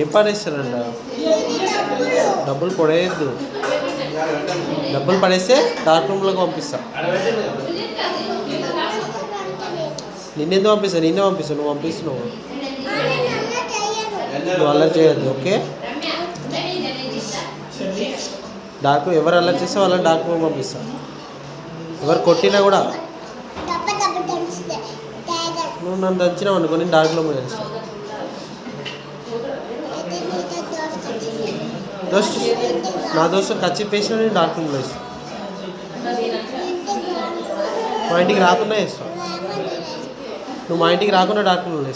ఏం పడేస్తారంట? డబ్బులు పడేయద్దు. డబ్బులు పడేస్తే డార్క్ రూమ్లోకి పంపిస్తా. నిన్నెందుకు పంపిస్తా నిన్నే పంపిస్తా నువ్వు పంపిస్తున్నావు. నువ్వు అల్లరి చేయద్దు ఓకే? డార్క్ ఎవరు అల్లరి చేస్తే వాళ్ళని డార్క్ రూమ్ పంపిస్తా. ఎవరు కొట్టినా కూడా. నువ్వు నన్ను దంచినావు అనుకో నేను డార్క్ రూమ్ చేస్తా అయితే నీతో దోసుకొచ్చింది దోస్త్ నా దోస్తు ఖర్చు పేసిన నేను డార్క్ రూమ్లో ఇస్తాను మా ఇంటికి రాకుండా చేస్తాను నువ్వు మా ఇంటికి రాకుండా డార్క్ రూమ్లో